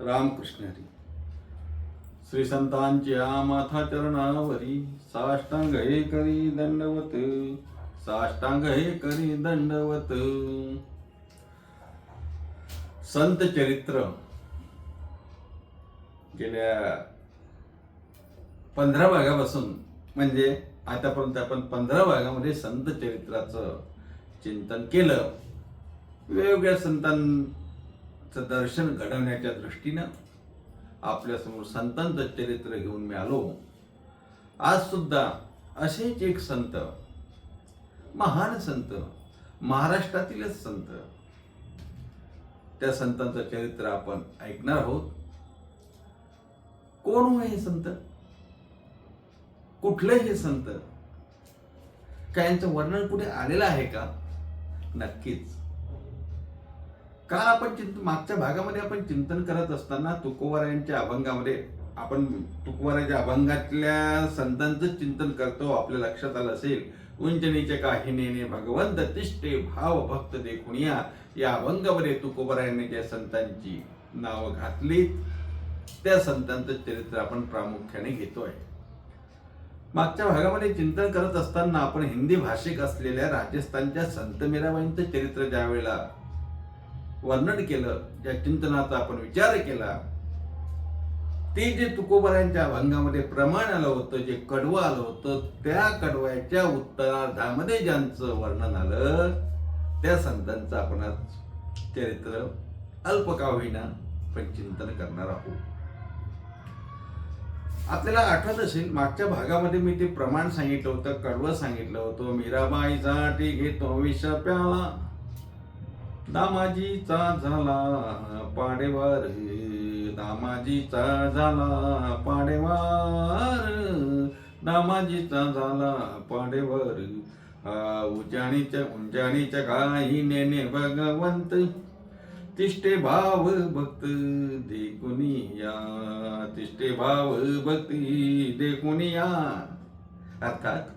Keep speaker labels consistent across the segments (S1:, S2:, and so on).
S1: रामकृष्ण हरी। श्री संतांच्या माथा चरणावरी साष्टांग हे करी दंडवत साष्टांग हे करी दंडवत। संत चरित्र गेल्या पंधरा भागापासून म्हणजे आतापर्यंत आपण पंधरा भागामध्ये संत चरित्राचं चिंतन केलं. वेगवेगळ्या चं दर्शन घडवण्याच्या दृष्टीनं आपल्यासमोर संतांचं चरित्र घेऊन मी आलो. आज सुद्धा असेच एक संत महान संत महाराष्ट्रातीलच संत त्या संतांचं चरित्र आपण ऐकणार आहोत. कोण हो हे संत? कुठले हे संत? काय यांचं वर्णन कुठे आलेलं आहे का? नक्कीच. काल आपण चिंत मागच्या भागामध्ये आपण चिंतन करत असताना तुकोबारायांच्या अभंगामध्ये आपण तुकोबाराच्या अभंगातल्या संतांचं चिंतन करतो आपल्या लक्षात आलं असेल. उंचनीचे काही नेने भगवंत तिष्ठे भाव भक्त देखुनिया या अभंगामध्ये तुकोबारायांनी ज्या संतांची नावं घातली त्या संतांचं चरित्र आपण प्रामुख्याने घेतोय. मागच्या भागामध्ये चिंतन करत असताना आपण हिंदी भाषिक असलेल्या राजस्थानच्या संत मीराबाईंचं चरित्र ज्या वेळेला वर्णन केलं ज्या चिंतनाचा आपण विचार केला ते जे तुकोबरांच्या अभंगामध्ये प्रमाण आलं होतं जे कडवं आलं होतं त्या कडव्याच्या उत्तरार्धामध्ये ज्यांचं वर्णन आलं त्या संतांचं आपण आज चरित्र अल्प का होईना पण चिंतन करणार आहोत. आपल्याला आठवत असेल मागच्या भागामध्ये मी ते प्रमाण सांगितलं होतं कडवं सांगितलं होतं मीराबाईसाठी घेतो विष प्याला दामाजीचा झाला पाडेवार. दामाजीचा झाला पाडेवार. दामाजीचा झाला पाडेवार. हा उजाणीच्या उंजाणीच्या काही नेने भगवंत. तिष्ठे भाव भक्त देखुनिया तिष्ठे भाव भक्ती देखुनिया अर्थात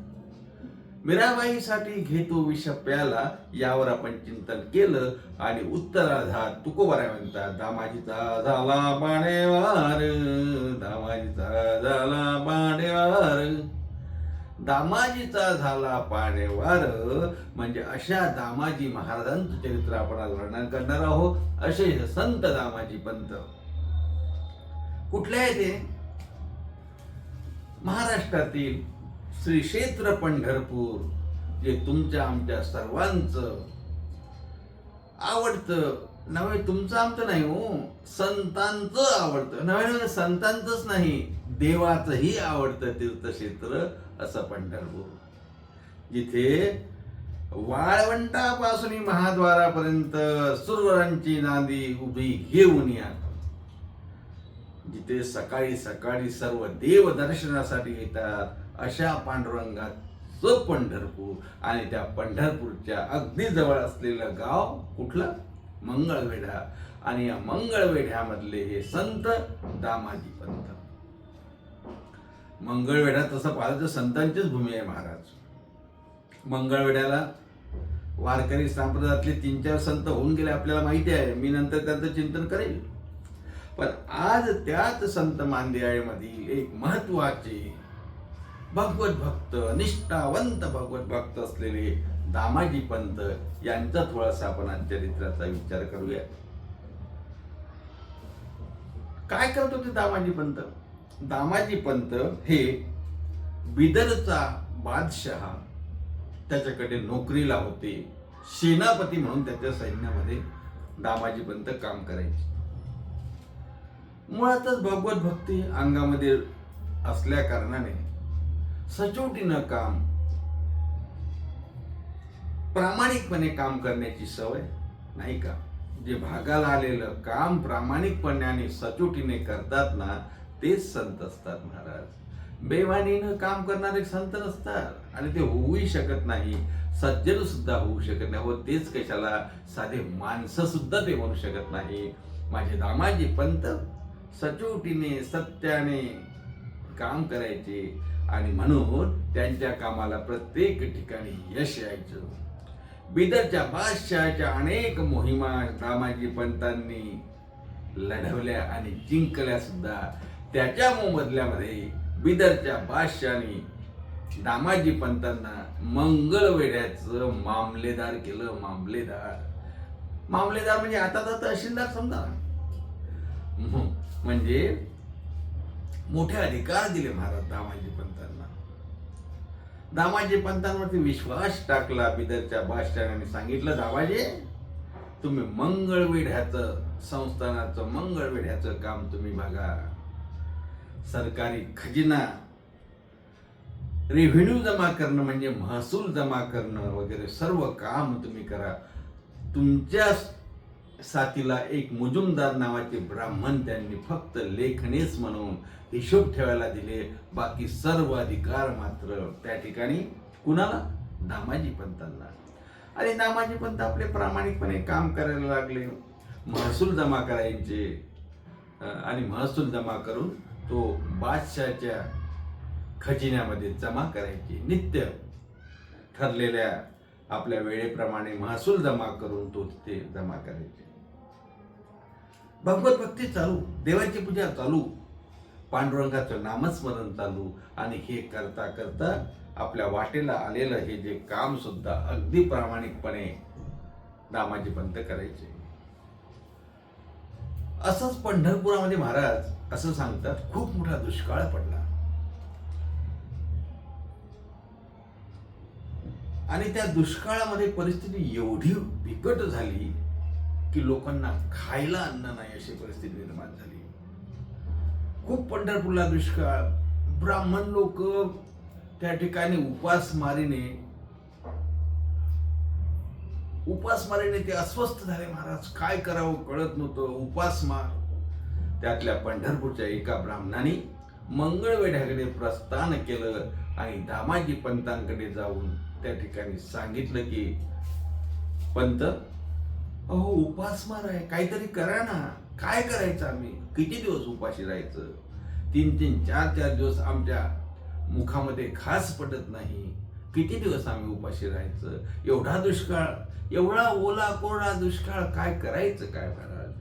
S1: मीराबाईसाठी घेतो विष प्याला यावर आपण चिंतन केलं आणि उत्तराधार तुकोबारा म्हणतात दामाजीचा झाला पाणेवार दामाजीचा झाला पाणेवार. दामाजीचा झाला पाणेवार म्हणजे अशा दामाजी महाराजांचं चरित्र आपण आज वर्णन करणार आहोत. असे संत दामाजी पंत. कुठले आहे ते? महाराष्ट्रातील श्री क्षेत्र पंढरपूर जे तुमच्या आमच्या सर्वांचं आवडतं. नव्हे तुमचं आमचं नाही हो संतांचं आवडतं. नव्हे नव्हे संतांचंच नाही देवाचंही आवडतं तीर्थक्षेत्र असं पंढरपूर. जिथे वाळवंटापासून महाद्वारापर्यंत सुरवरांची नांदी उभी घेऊन या. जिथे सकाळी सकाळी सर्व देव दर्शनासाठी येतात. अशा पांडुरंगात पंढरपूर आणि त्या पंढरपूरच्या अगदी जवळ असलेलं गाव कुठलं? मंगळवेढा. आणि या मंगळवेढ्यामधले हे संत दामाजी पंत. मंगळवेढा तसं पाहिलं तर संतांचीच भूमी आहे महाराज. मंगळवेढ्याला वारकरी संप्रदायातले तीन चार संत होऊन गेले आपल्याला माहिती आहे. मी नंतर त्यांचं चिंतन करेल. पण आज त्याच संत मांदियाळीमधील एक महत्त्वाचे भगवत भक्त निष्ठावंत भगवत भक्त असलेले दामाजी पंत यांचा थोडासा आपण आज चरित्राचा विचार करूया. काय करत होते दामाजी पंत दामाजी पंत हे बिदरचा बादशहा त्याच्याकडे नोकरीला होते. सेनापती म्हणून त्याच्या सैन्यामध्ये दामाजी पंत काम करायचे. मुळातच भगवत भक्ती अंगामध्ये असल्या कारणाने सचोटीनं काम. प्रामाणिकपणे काम करण्याची सवय नाही का? जे भागाला आलेलं काम प्रामाणिकपणे आणि सचोटीने करतात ना तेच संत असतात महाराज. बेवानीनं काम करणारे संत नसतात आणि ते होऊही शकत नाही. सज्जन सुद्धा होऊ शकत नाही. व तेच कशाला? साधे माणसं सुद्धा ते म्हणू शकत नाही. माझे दामाजी पंत सचोटीने सत्याने काम करायचे. आणि म्हणून त्यांच्या कामाला प्रत्येक ठिकाणी यश यायचं. बिदरच्या बादशहाच्या अनेक मोहिमा दामाजी पंतांनी लढवल्या आणि जिंकल्या सुद्धा. त्याच्या मोबदल्यामध्ये बिदरच्या बादशहाने दामाजी पंतांना मंगळवेढ्याचं मामलेदार केलं मामलेदार. मामलेदार म्हणजे आता तर तहसीलदार समजा. म्हणजे मोठे अधिकार दिले महाराज दामाजी पंतांना. दामाजी पंतांवरती विश्वास टाकला बिदरच्या बादशाहाने. सांगितलं दामाजी तुम्ही मंगळवेढ्याचं संस्थानाचं मंगळवेढ्याचं काम तुम्ही बघा. सरकारी खजिना रेव्हेन्यू जमा करणं म्हणजे महसूल जमा करणं वगैरे सर्व काम तुम्ही करा. तुमच्या साथीला एक मुजुमदार नावाचे ब्राह्मण त्यांनी फक्त लेखणीच म्हणून हिशोब ठेवायला दिले. बाकी सर्व अधिकार मात्र त्या ठिकाणी कुणाला? दामाजी पंतांना. आणि दामाजी पंत आपले प्रामाणिकपणे काम करायला लागले. महसूल जमा करायचे. आणि महसूल जमा करून तो बादशाच्या खजिन्यामध्ये जमा करायचे. नित्य ठरलेल्या आपल्या वेळेप्रमाणे महसूल जमा करून तो तिथे जमा करायचे. भगवत भक्ती चालू देवाची पूजा चालू पांडुरंगाचं नामस्मरण चालू आणि हे करता करता आपल्या वाटेला आलेलं हे जे काम सुद्धा अगदी प्रामाणिकपणे दामाजी पंत करायचे. असंच पंढरपुरामध्ये महाराज असं सांगतात खूप मोठा दुष्काळ पडला. आणि त्या दुष्काळामध्ये परिस्थिती एवढी बिकट झाली की लोकांना खायला अन्न नाही अशी परिस्थिती निर्माण झाली. खूप पंढरपूरला दुष्काळ. ब्राह्मण लोक त्या ठिकाणी उपासमारीने उपासमारीने ते अस्वस्थ झाले. महाराज काय करावं कळत नव्हतं. उपासमार त्यातल्या पंढरपूरच्या एका ब्राह्मणाने मंगळवेढ्याकडे प्रस्थान केलं आणि दामाजी पंतांकडे जाऊन त्या ठिकाणी सांगितलं की पंत अहो उपासमार आहे. काहीतरी करा ना. काय करायचं आम्ही? किती दिवस उपाशी राहायचं? तीन तीन चार चार दिवस आमच्या मुखामध्ये खास पडत नाही. किती दिवस आम्ही उपाशी राहायचं? एवढा दुष्काळ एवढा ओला कोरडा दुष्काळ काय करायचं काय महाराज?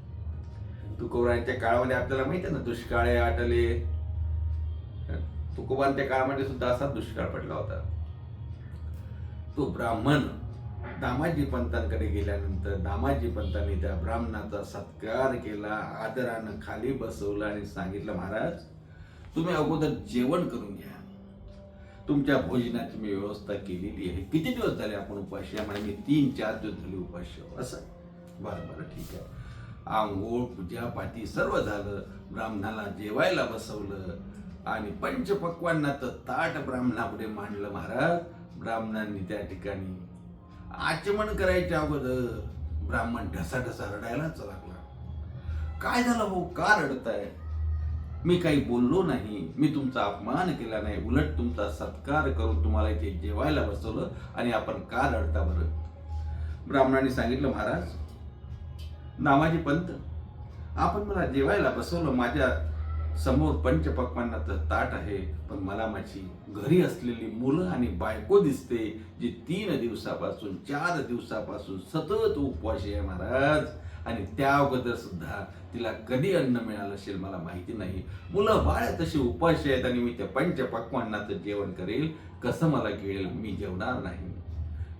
S1: तुकोबरांच्या काळामध्ये आपल्याला माहिती आहे ना दुष्काळे आटले. तुकोबांच्या काळामध्ये सुद्धा असा दुष्काळ पडला होता. तो ब्राह्मण दामाजी पंतांकडे गेल्यानंतर दामाजी पंतांनी त्या ब्राह्मणाचा सत्कार केला आदरानं खाली बसवलं आणि सांगितलं महाराज तुम्ही अगोदर जेवण करून घ्या. तुमच्या भोजनाची मी व्यवस्था केलेली आहे. किती दिवस झाले आपण उपाशी म्हणजे म्हणे मी तीन चार दिवस झाले उपाशी असं. बरं बरं ठीक आहे. आंघोळ पूजा पाठी सर्व झालं. ब्राह्मणाला जेवायला बसवलं. आणि पंचपक्वांना तर ताट ब्राह्मणापुढे मांडलं महाराज ब्राह्मणांनी त्या ठिकाणी आचमन करायच्या अगोदर ब्राह्मण ढसा ढसा रडायलाच लागला. काय झालं भाऊ? का रडताय? मी काही बोललो नाही. मी तुमचा अपमान केला नाही. उलट तुमचा सत्कार करून तुम्हाला इथे जेवायला बसवलं आणि आपण का रडता बरं? ब्राह्मणाने सांगितलं महाराज नामाजी पंत आपण मला जेवायला बसवलं. माझ्या समोर पंचपक्वांनाचं ताट आहे पण मला माझी घरी असलेली मुलं आणि बायको दिसते जी तीन दिवसापासून चार दिवसापासून सतत उपवाशी आहे महाराज. आणि त्या अगोदर सुद्धा तिला कधी अन्न मिळालं असेल मला माहिती नाही. मुलं बाळ तशी उपाशी आहेत आणि मी त्या पंचपक्वांनाचं जेवण करेल कसं मला गिळेल मी जेवणार नाही.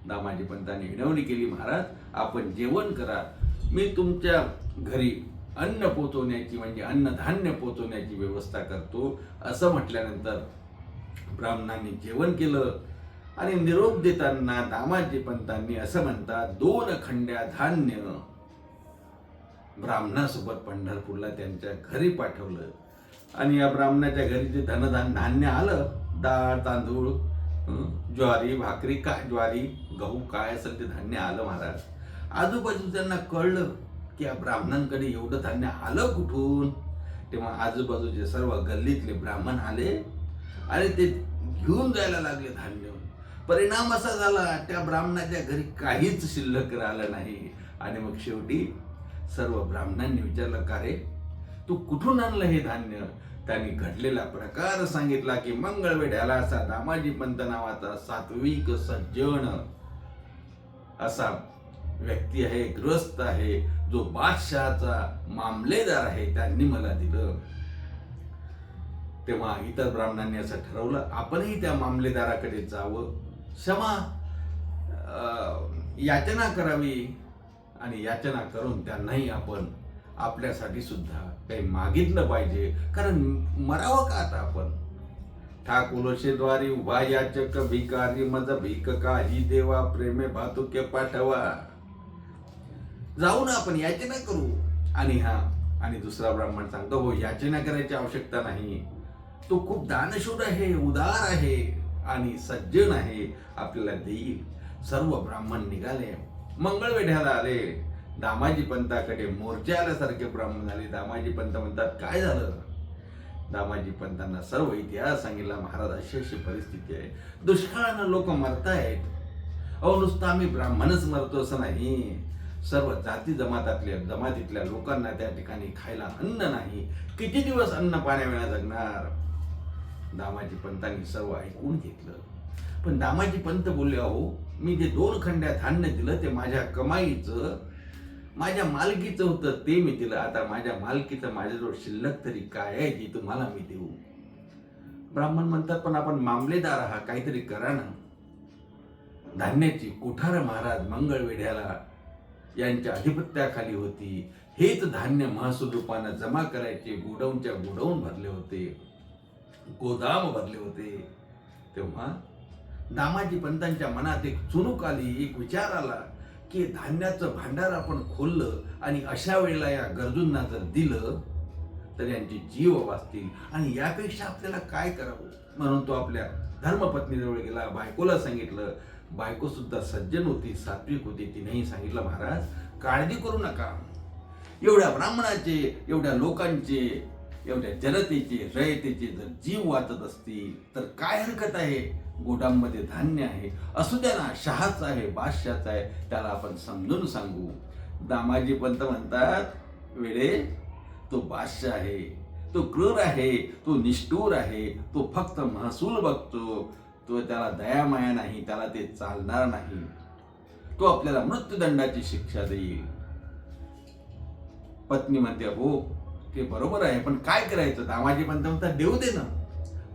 S1: दामाजी पंतांनी हिणवणी केली महाराज आपण जेवण करा. मी तुमच्या घरी अन्न पोचवण्याची म्हणजे अन्नधान्य पोचवण्याची व्यवस्था करतो. असं म्हटल्यानंतर ब्राह्मणांनी जेवण केलं आणि निरोप देताना दामाजी पंतांनी असं म्हणतात दोन खंड्या धान्य. ब्राह्मणासोबत पंढरपूरला त्यांच्या घरी पाठवलं. आणि या ब्राह्मणाच्या घरी जे धनधान धान्य आलं डाळ तांदूळ ज्वारी भाकरी काय ज्वारी गहू काय असेल ते धान्य आलं महाराज. आजूबाजूच्यांना कळलं की या ब्राह्मणांकडे एवढं धान्य आलं कुठून? तेव्हा आजूबाजूचे सर्व गल्लीतले ब्राह्मण आले आणि ते घेऊन जायला लागले धान्य. परिणाम असा झाला त्या ब्राह्मणाच्या घरी काहीच शिल्लक राहिलं नाही. आणि मग शेवटी सर्व ब्राह्मणांनी विचारलं का रे? तू कुठून आणलं हे धान्य? त्यांनी घडलेला प्रकार सांगितला की मंगळवेढ्याला असा दामाजी पंत नावाचा सात्विक सज्जन असा व्यक्ती आहे ग्रस्त आहे जो बादशहाचा मामलेदार आहे त्यांनी मला दिलं. तेव्हा इतर ब्राह्मणांनी असं ठरवलं आपणही त्या मामलेदाराकडे जावं. क्षमा अं, याचना करावी आणि याचना करून त्यांनाही आपण आपल्यासाठी सुद्धा काही मागितलं पाहिजे. कारण मरावं का आता आपण? ठाकुरशेद्वारी उभा याचक भिकारी मज भीक काही देवा प्रेमे भातुके पाठवा. जाऊ ना आपण याचना करू. आणि हा आणि दुसरा ब्राह्मण सांगतो हो याचना करायची आवश्यकता नाही. तो खूप दानशूर आहे उदार आहे आणि सज्जन आहे. आपल्याला देईल. सर्व ब्राह्मण निघाले. मंगळवेढ्याला आले. दामाजी पंताकडे मोर्चा आल्यासारखे ब्राह्मण आले दामाजी पंत म्हणतात काय झालं? दामाजी पंतांना सर्व इतिहास सांगितला. महाराज अशी अशी परिस्थिती आहे. दुष्काळानं लोक मरतायत. अहो नुसतं आम्ही ब्राह्मणच मरतो असं नाही. सर्व जाती जमातातल्या जमातीतल्या लोकांना त्या ठिकाणी खायला अन्न नाही. किती दिवस अन्न पाण्याविना जगणार? दामाजी पंतांनी सर्व ऐकून घेतलं. पण दामाजी पंत बोलले अहो मी जे दोन खंड्या धान्य दिलं ते माझ्या कमाईचं माझ्या मालकीचं होतं ते मी दिलं. आता माझ्या मालकीचं माझ्याजवळ शिल्लक तरी काय आहे जी तुम्हाला मी देऊ. ब्राह्मण म्हणतात पण आपण मामलेदार आहात काहीतरी करा ना. धान्याची कुठार महाराज मंगळवेढ्याला यांच्या अधिपत्याखाली होती. हेच धान्य महसूल रूपानं जमा करायचे गोडाऊनच्या गोडाऊन भरले होते. गोदाम भरले होते. तेव्हा दामाजी पंतांच्या मनात एक चुणूक आली एक विचार आला की धान्याचं भांडार आपण खोललं आणि अशा वेळेला या गरजूंना जर दिलं तर यांचे जीव वाचतील. आणि यापेक्षा आपल्याला काय करावं? म्हणून तो आपल्या धर्मपत्नीजवळ गेला बायकोला सांगितलं बायको सुद्धा सज्जन होती सात्विक होती तिनेही सांगितलं महाराज काळजी करू नका. एवढ्या ब्राह्मणाचे एवढ्या लोकांचे एवढ्या जनतेचे रयतेचे जर जीव वाचत असतील तर काय हरकत आहे? गोडांमध्ये धान्य आहे. असू द्या ना शहाचा आहे बादशाचा आहे त्याला आपण समजून सांगू. दामाजी पंत म्हणतात वेळे तो बादशाह आहे तो क्रूर आहे तो निष्ठूर आहे तो फक्त महसूल बघतो. तो त्याला दयामाया नाही त्याला ते चालणार नाही. तो आपल्याला मृत्यूदंडाची शिक्षा देईल. पत्नी म्हणते हो ते बरोबर आहे पण काय करायचं? दामाजी पंत म्हणतात देऊ दे ना.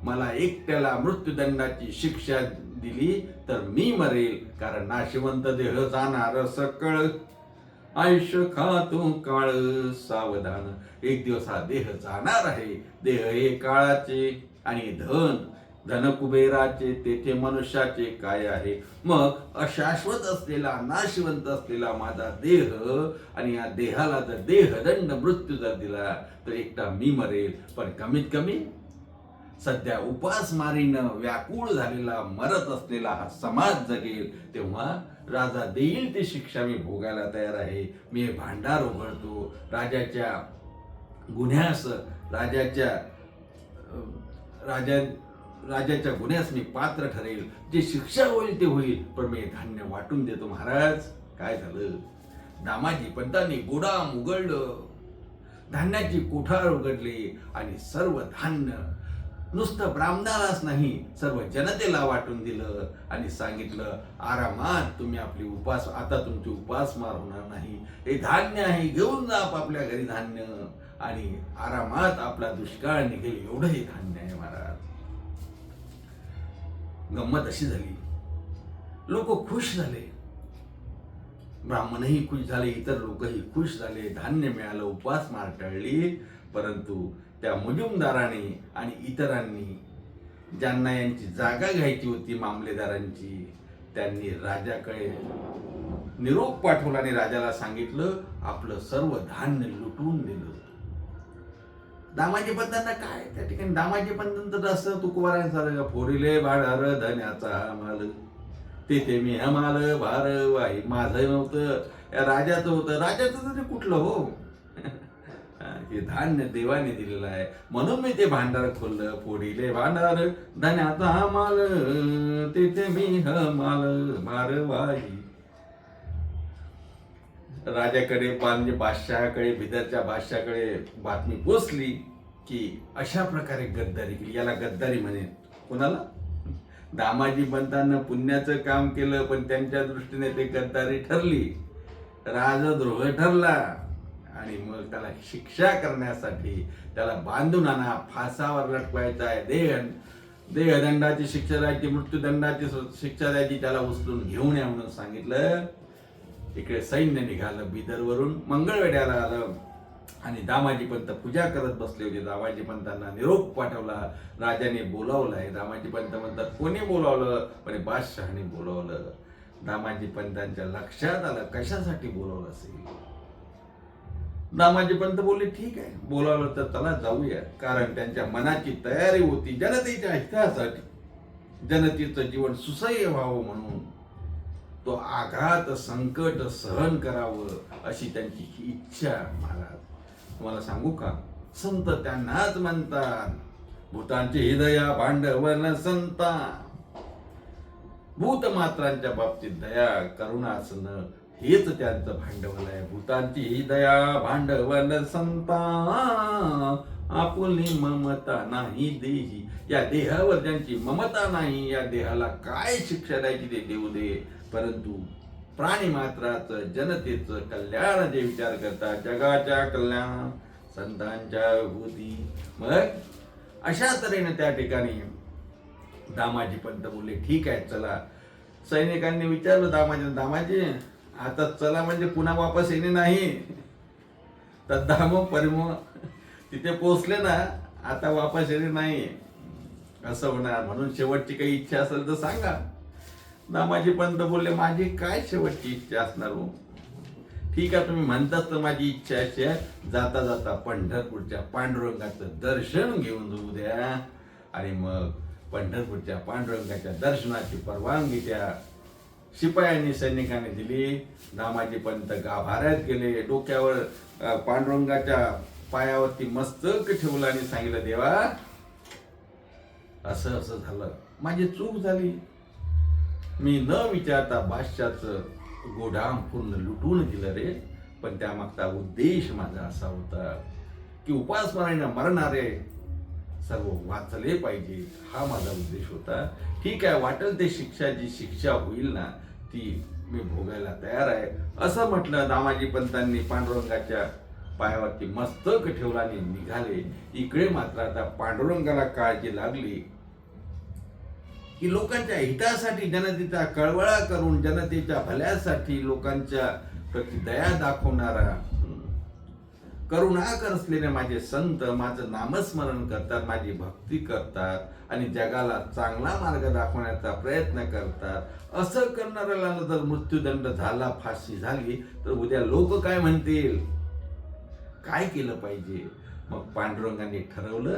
S1: मला एकट्याला मृत्यूदंडाची शिक्षा दिली तर मी मरेल कारण नाशिवंत देह जाणार सकळ. आयुष्य खातो काळ सावधान. एक दिवस हा देह जाणार आहे. देह हे काळाचे आणि धन धनकुबेराचे तेथे मनुष्याचे काय आहे? मग अशाश्वत असलेला नाशिवंत असलेला माझा देह आणि या देहाला जर देहदंड मृत्यू जर दिला तर एकटा मी मरेल. पण कमीत कमी सध्या उपासमारीनं व्याकुळ झालेला मरत असलेला हा समाज जगेल तेव्हा राजा देईल ती शिक्षा मी भोगायला तयार आहे. मी हे भांडार उघडतो. राजाच्या गुन्ह्यास राजाच्या राजा राजाच्या गुन्ह्यास मी पात्र ठरेल. जे शिक्षा होईल ते होईल. पण मी धान्य वाटून देतो महाराज. काय झालं? दामाजी पंतांनी गोडाम उघडलं. धान्याची कोठार उघडली आणि सर्व धान्य नुसतं ब्राह्मणालाच नाही सर्व जनतेला वाटून दिलं आणि सांगितलं आरामात तुम्ही आपली उपास आता तुमची उपासमार होणार नाही. हे धान्य आहे घेऊन जा आपापल्या घरी धान्य. आणि आरामात आपला दुष्काळ निघेल एवढं हे धान्य आहे गंमत अशी झाली. लोक खुश झाले. ब्राह्मणही खुश झाले इतर लोकही खुश झाले धान्य मिळालं उपवास टळली परंतु त्या मुजुमदाराने आणि इतरांनी ज्यांना यांची जागा घ्यायची होती मामलेदारांची त्यांनी राजाकडे निरोप पाठवला आणि राजाला सांगितलं आपलं सर्व धान्य लुटून दिलं. दामाजी पंतांना काय? त्या ठिकाणी दामाजी पंतांचं असं तुकवारांचा फोरिले भाडार धन्याचा माल. तेथे मी हमाल भार वाई. माझं नव्हतं. राजाचं होतं. राजाचं तरी कुठलं हो? हे धान्य देवाने दिलेलं आहे. म्हणून मी ते भांडार खोललं. फोडीले भांडार धन्याचा माल. तेथे मी हमाल भार वाई. राजाकडे म्हणजे बादशहाकडे बिदरच्या बादशहाकडे बातमी पोचली की अशा प्रकारे गद्दारी केली. याला गद्दारी म्हणे. कोणाला? दामाजी पंतांना पुण्याचं काम केलं पण त्यांच्या दृष्टीने ते गद्दारी ठरली. राजद्रोह ठरला आणि मग त्याला शिक्षा करण्यासाठी त्याला बांधून आणा. फासावर लटवायचा आहे. देह देहदंडाची शिक्षा द्यायची मृत्यूदंडाची शिक्षा द्यायची त्याला उचलून घेऊन या म्हणून सांगितलं. इकडे सैन्य निघालं बिदरवरून. मंगळवेड्याला आलं आणि दामाजी पंत पूजा करत बसले होते. दामाजी पंतांना निरोप पाठवला. राजाने बोलावलाय दामाजी पंत म्हणतात कोणी बोलावलं? पण बादशहाने बोलावलं. दामाजी पंतांच्या लक्षात आलं कशासाठी बोलावलं असेल? दामाजी पंत बोलले ठीक आहे बोलावलं तर त्याला जाऊया. कारण त्यांच्या मनाची तयारी होती जनतेच्या हितासाठी. जनतेचं जीवन सुसह्य व्हावं म्हणून. तो आघात संकट सहन करावं अशी त्यांची इच्छा महाराज. तुम्हाला सांगू का? संत त्यांनाच म्हणतात भूतांची हृदया भांडवल संता. भूतमात्रांच्या बाबतीत दया करुणा असणं हेच त्यांचं भांडवल आहे. भूतांची ही दया भांडवल संता आपुली ममता नाही देही. या देहावर ज्यांची ममता नाही या देहाला काय शिक्षा द्यायची ते देऊ दे. परंतु प्राणी मात्राचं जनतेचं कल्याण जे विचार करतात जगाच्या कल्याण संतांच्या भूती मग अशा तऱ्हेने त्या ठिकाणी दामाजी पंत बोलले ठीक आहे चला. सैनिकांनी विचारलं दामाजी दामाजी आता चला म्हणजे पुन्हा वापस येणे नाही. तर दाम परिम तिथे पोचले ना आता वापस येणे नाही. असं होणार म्हणून शेवटची काही इच्छा असेल तर सांगा. नामाजी पंत बोलले माझी काय शेवटची इच्छा असणार हो? ठीक आहे तुम्ही म्हणतात तर माझी इच्छा अशी आहे. जाता जाता पंढरपूरच्या पांडुरंगाचं दर्शन घेऊन जाऊ द्या. आणि मग पंढरपूरच्या पांडुरंगाच्या दर्शनाची परवानगी त्या शिपायांनी सैनिकांनी दिली. नामाजी पंत गाभाऱ्यात गेले. डोक्यावर पांडुरंगाच्या पायावरती मस्तक ठेवलं आणि सांगितलं देवा असं असं झालं. माझी चूक झाली. मी न विचारता बादशाचं गोडाम पूर्ण लुटून दिलं रे पण त्यामागचा उद्देश माझा असा होता की उपासमारायनं मरणारे सर्व वाचले पाहिजे हा माझा उद्देश होता. ठीक आहे वाटेल ते शिक्षा जी शिक्षा होईल ना ती मी भोगायला तयार आहे. असं म्हटलं दामाजी पंतांनी पांडुरंगाच्या पायावरती मस्तक ठेवला आणि निघाले. इकडे मात्र आता पांडुरंगाला काळजी लागली. की लोकांच्या हितासाठी जनतेचा कळवळा करून जनतेच्या भल्यासाठी लोकांच्या प्रति दया दाखवणारा करुणाकर असलेले माझे संत माझं नामस्मरण करतात माझी भक्ती करतात आणि जगाला चांगला मार्ग दाखवण्याचा प्रयत्न करतात. असं करणाऱ्याला जर मृत्यूदंड झाला फाशी झाली तर उद्या लोक काय म्हणतील? काय केलं पाहिजे? मग पांडुरंगाने ठरवलं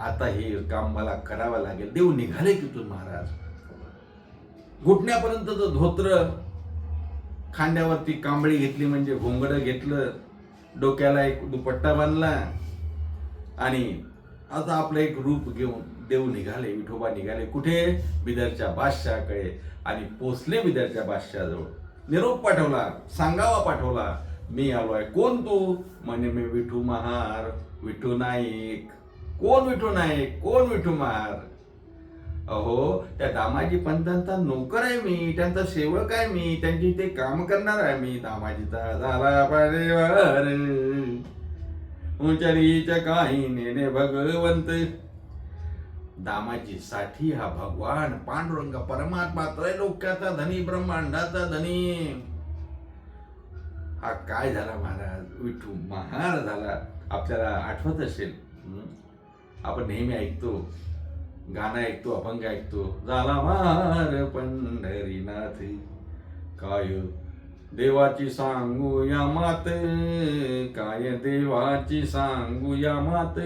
S1: आता हे काम मला करावं लागेल. देव निघाले तिथून महाराज. घुटण्यापर्यंतचं धोत्र खांद्यावरती कांबळी घेतली म्हणजे घोंगड घेतलं डोक्याला एक दुपट्टा बांधला आणि आता आपलं एक रूप घेऊन देव निघाले विठोबा निघाले कुठे? बिदरच्या बादशाहकडे. आणि पोचले बिदरच्या बादशाहजवळ. निरोप पाठवला सांगावा पाठवला मी आलो आहे कोण तू? म्हणे मी विठू महार विठू नाईक. कोण विठू नाही? कोण विठू मार? अहो त्या दामाजी पंतांचा नोकर आहे मी. त्यांचा सेवक आहे मी? त्यांची ते काम करणार आहे मी. दामाजीचा झाला पाडेवार काही नेणे भगवंत. दामाजी साठी हा भगवान पांडुरंग परमात्मा त्रैलोक्याचा धनी ब्रह्मांडाचा धनी. हा काय झाला महाराज? विठू महार झाला. आपल्याला आठवत असेल आपण नेहमी ऐकतो गाणं ऐकतो अभंग ऐकतो. झाला मार पंढरीनाथ. हो? काय देवाची सांगू या मात काय देवाची सांगू या मात.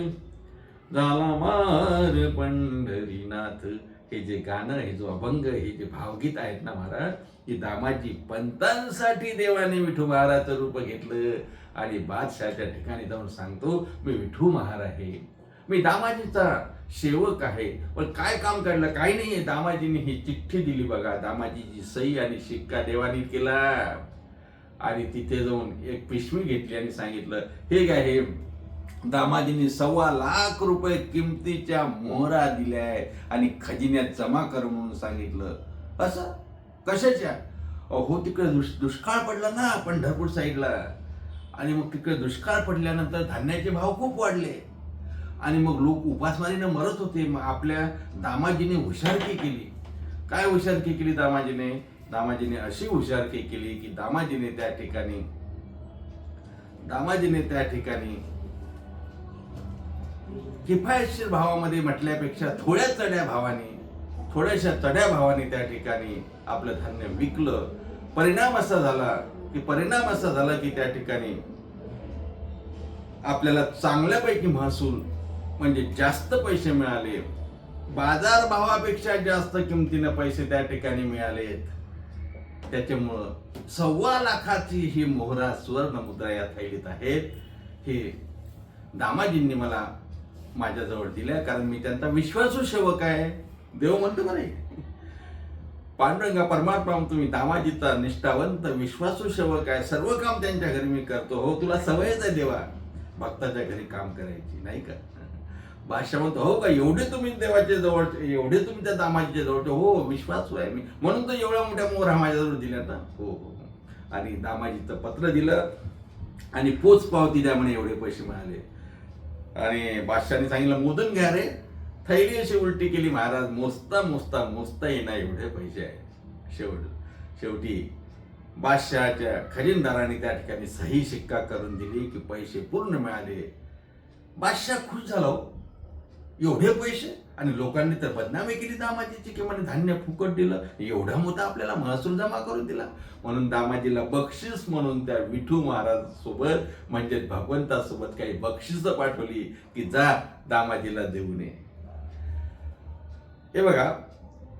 S1: झाला मार पंढरीनाथ. हे जे गाणं हे जो अभंग हे जे भावगीत आहेत ना महाराज ही दामाजी पंतांसाठी देवाने विठू महाराजचं रूप घेतलं. आणि बादशाहच्या ठिकाणी जाऊन सांगतो मी विठू महाराज आहे मी दामाजीचा सेवक आहे. पण काय काम काढलं काही नाहीये. दामाजीने ही चिठ्ठी दिली बघा. दामाजीची सही आणि शिक्का देवानी केला. आणि तिथे जाऊन एक पिशवी घेतली आणि सांगितलं हे काय हे दामाजींनी सव्वा लाख रुपये किमतीच्या मोहरा दिल्याय आणि खजिन्यात जमा कर म्हणून सांगितलं. असं? कशाच्या? अहो तिकडे दुष दुष्काळ पडला ना पंढरपूर साईडला. आणि मग तिकडे दुष्काळ पडल्यानंतर धान्याचे भाव खूप वाढले. आणि मग लोक उपासमारीनं मरत होते. मग आपल्या दामाजीने हुशारकी केली. काय हुशारकी केली दामाजीने? दामाजीने अशी हुशारकी केली की दामाजीने त्या ठिकाणी दामाजीने त्या ठिकाणी किफायतशीर भावामध्ये म्हटल्यापेक्षा थोड्या चढ्या भावाने थोड्याशा चढ्या भावाने त्या ठिकाणी आपलं धान्य विकलं. परिणाम असा झाला की परिणाम असा झाला की त्या ठिकाणी आपल्याला चांगल्यापैकी महसूल म्हणजे जास्त पैसे मिळाले. बाजार भावापेक्षा जास्त किमतीनं पैसे त्या ठिकाणी मिळालेत त्याच्यामुळं सव्वा लाखाची ही मोहरा सुवर्ण मुद्रा या थैलीत आहेत हे दामाजींनी मला माझ्याजवळ दिल्या कारण मी त्यांचा विश्वासू सेवक आहे. देव म्हणतो बरे पांडुरंगा परमात्मा तुम्ही दामाजीचा निष्ठावंत विश्वासू सेवक आहे. सर्व काम त्यांच्या घरी मी करतो. हो तुला सवयच आहे देवा. भक्ताच्या घरी काम करायची नाही का? बादशाह म्हणतो हो का एवढे तुम्ही देवाच्या जवळचे एवढे तुम्ही त्या दामाजीच्या जवळचे हो विश्वासू आहे मी म्हणून तर एवढ्या मोठ्या मोहरा माझ्याजवळ दिल्या ना. हो हो, हो. आणि दामाजीचं पत्र दिलं आणि पोच पावती द्या म्हणे एवढे पैसे मिळाले आणि बादशाने सांगितलं मोदन घ्या रे. थैली अशी उलटी केली महाराज मोजता मोजता मोजता येणार एवढे पैसे आहे शेवट शेवटी बादशहाच्या खजिनदाराने त्या ठिकाणी सही शिक्का करून दिली की पैसे पूर्ण मिळाले. बादशाह खुश झाला हो. एवढे पैसे आणि लोकांनी तर बदनामी केली दामाजीची की म्हणे धान्य फुकट दिलं एवढा मोठा आपल्याला महसूल जमा करून दिला. म्हणून दामाजीला बक्षीस म्हणून त्या विठू महाराज सोबत म्हणजे भगवंतासोबत काही बक्षिस पाठवली की जा दामाजीला देऊ नये हे बघा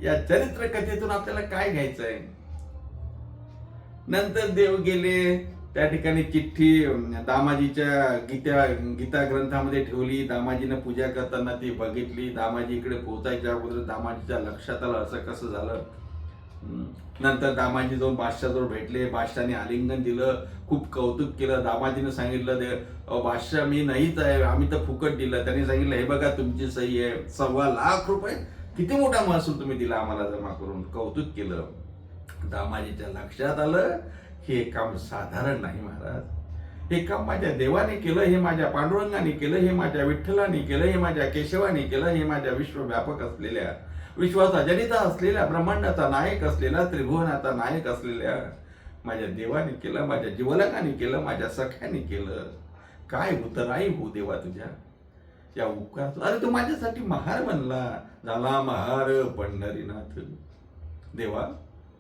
S1: या चरित्र कथेतून आपल्याला काय घ्यायचंय? नंतर देव गेले त्या ठिकाणी चिठ्ठी दामाजीच्या गीता गीता ग्रंथामध्ये ठेवली. दामाजीनं पूजा करताना ती बघितली. दामाजी इकडे पोहोचायच्या अगोदर दामाजीच्या लक्षात आलं असं कसं झालं? नंतर दामाजी जाऊन बादशाहजवळ भेटले. बादशाने आलिंगन दिलं. खूप कौतुक केलं. दामाजीनं सांगितलं दे बादशाह मी नाहीच आहे. आम्ही तर फुकट दिलं. त्यांनी सांगितलं हे बघा तुमची सही आहे. सव्वा लाख रुपये. किती मोठा महसूल तुम्ही दिला आम्हाला जमा करून? कौतुक केलं. दामाजीच्या लक्षात आलं. हे काम साधारण नाही महाराज. हे काम माझ्या देवाने केलं हे माझ्या पांडुरंगाने केलं हे माझ्या विठ्ठलाने केलं हे माझ्या केशवाने केलं हे माझ्या विश्वव्यापक असलेल्या विश्वाचा जनिता असलेल्या ब्रह्मांडाचा नायक असलेला त्रिभुवनाचा नायक असलेल्या माझ्या देवाने केलं माझ्या जीवलकाने केलं माझ्या सख्याने केलं. काय उतराई हो देवा तुझ्या. या उपकार अरे तू माझ्यासाठी महार बनला. झाला महार पंढरीनाथ. देवा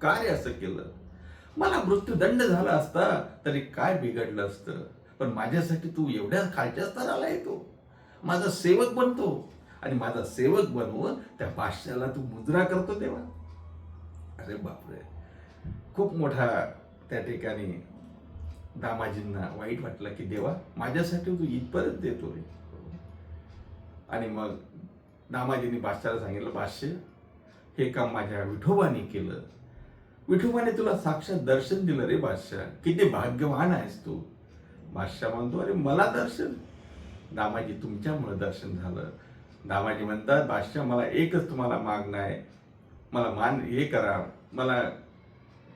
S1: काय असं केलं. मला मृत्यूदंड झाला असता तरी काय बिघडलं असतं? पण माझ्यासाठी तू एवढ्या खालच्या स्तराला येतो. माझा सेवक बनतो. आणि माझा सेवक बनवून त्या बादशाला तू मुद्रा करतो तेव्हा. अरे बापरे. खूप मोठा त्या ठिकाणी दामाजींना वाईट वाटलं की देवा माझ्यासाठी तू इथपर्यंत देतोय आणि मग दामाजींनी बादशाला सांगितलं बादशे हे काम माझ्या विठोबाने केलं. विठोबाने तुला साक्षात दर्शन दिलं रे बादशाह. किती भाग्यवान आहेस तू. बादशाह म्हणतो अरे मला दर्शन? दामाजी तुमच्यामुळे दर्शन झालं. दामाजी म्हणतात बादशाह मला एकच तुम्हाला मागणं आहे. मला मान हे करा. मला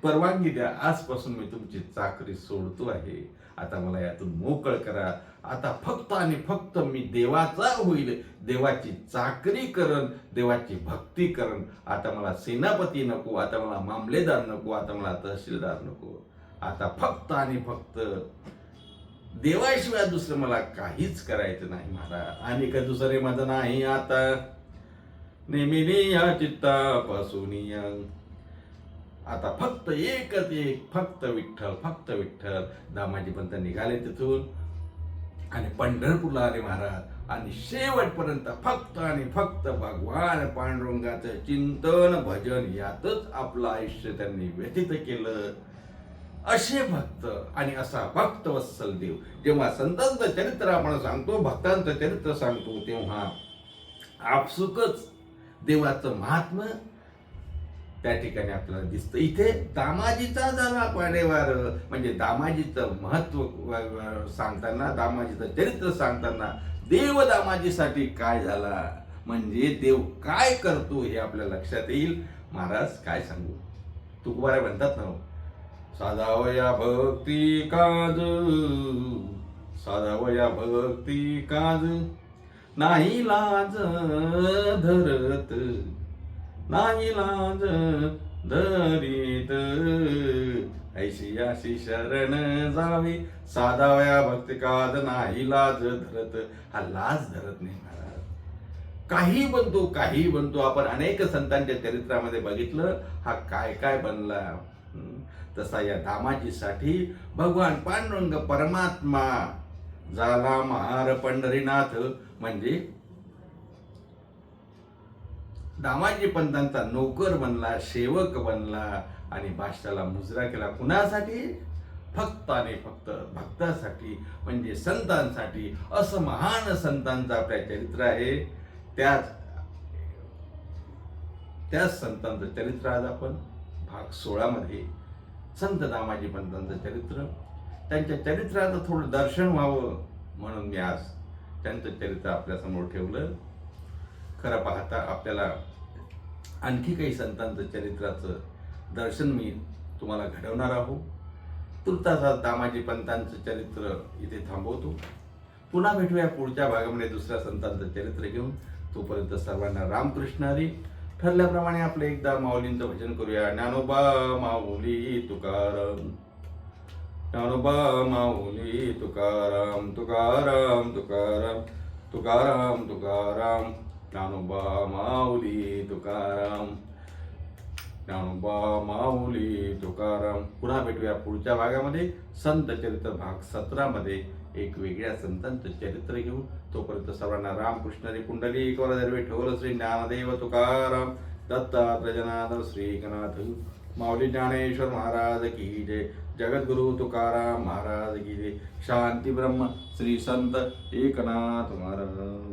S1: परवानगी द्या. आजपासून मी तुमची चाकरी सोडतो आहे. आता मला यातून मोकळ करा. आता फक्त आणि फक्त मी देवाचा होईल. देवाची चाकरी करन देवाची भक्ती करन आता मला सेनापती नको आता मला मामलेदार नको आता मला तहसीलदार नको. आता फक्त आणि फक्त देवाशिवाय दुसरं मला काहीच करायचं नाही महाराज. आणि का दुसरे माझं नाही आता? नेहमी या चित्तापासून या आता फक्त एकच एक फक्त विठ्ठल फक्त विठ्ठल. दामाजी पंत निघाले तिथून. आणि पंढरपूरला आले महाराज. आणि शेवटपर्यंत फक्त आणि फक्त भगवान पांडुरंगाचं चिंतन भजन यातच आपलं आयुष्य त्यांनी व्यतीत केलं. असे भक्त आणि असा भक्त वत्सल देव. जेव्हा संतांचं चरित्र आपण सांगतो भक्तांचं चरित्र सांगतो तेव्हा आपसुकच देवाचं महात्मा त्या ठिकाणी आपल्याला दिसतं. इथे दामाजीचा झाला पाडेवार म्हणजे दामाजीचं महत्त्व सांगताना दामाजीचं चरित्र सांगताना देव दामाजीसाठी काय झाला? म्हणजे देव काय करतो हे आपल्या लक्षात येईल. महाराज काय सांगू? तुकोबारा म्हणतात ना साधावया भक्ती काज साधावया भक्ती काज नाही लाज धरत. नाही लाज धरीत ऐशी अशी शरण जावी. साधावया भक्ती काद नाही लाज धरत. हा लाज धरत नाही महाराज. काही बनतो काही बनतो आपण अनेक संतांच्या चरित्रामध्ये बघितलं. हा काय काय बनला? तसा या दामाजीसाठी भगवान पांडुरंग परमात्मा झाला महार पंढरीनाथ. म्हणजे दामाजी पंतांचा नोकर बनला सेवक बनला आणि बादशाला मुजरा केला. कुणासाठी? फक्त आणि फक्त भक्तासाठी म्हणजे संतांसाठी. असं महान संतांचं आपल्या चरित्र आहे. त्याच त्याच संतांचं चरित्र आज आपण भाग सोळामध्ये. संत दामाजी पंतांचं चरित्र. त्यांच्या चरित्राचं थोडं दर्शन व्हावं म्हणून मी आज त्यांचं चरित्र आपल्यासमोर ठेवलं. खरं पाहता आपल्याला आणखी काही संतांचं चरित्राचं दर्शन मी तुम्हाला घडवणार आहो तुर्तासा दामाजी पंतांचं चरित्र इथे थांबवतो. पुन्हा भेटूया पुढच्या भागामध्ये दुसऱ्या संतांचं चरित्र घेऊन. तोपर्यंत सर्वांना रामकृष्ण हरी. ठरल्याप्रमाणे आपलं एकदा माऊलींचं भजन करूया. ज्ञानोबा माऊली तुकाराम. ज्ञानोबा माऊली तुकाराम. तुकाराम तुकाराम तुकाराम तुकाराम. ज्ञानोबा माऊली तुकाराम ज्ञानोबा माऊली तुकाराम पुन्हा भेटूया पुढच्या भागामध्ये. संत चरित्र भाग सतरा मध्ये एक वेगळ्या संतांचं चरित्र घेऊन तोपर्यंत सर्वांना रामकृष्ण कुंडली पुंडली दरवे ठेवलं. श्री ज्ञानदेव तुकाराम. दत्ता प्रजनाद श्रीकनाथ माऊली ज्ञानेश्वर महाराज की जय. जगद्गुरु तुकाराम महाराज की जय. शांती ब्रह्म श्री संत एकनाथ महाराज.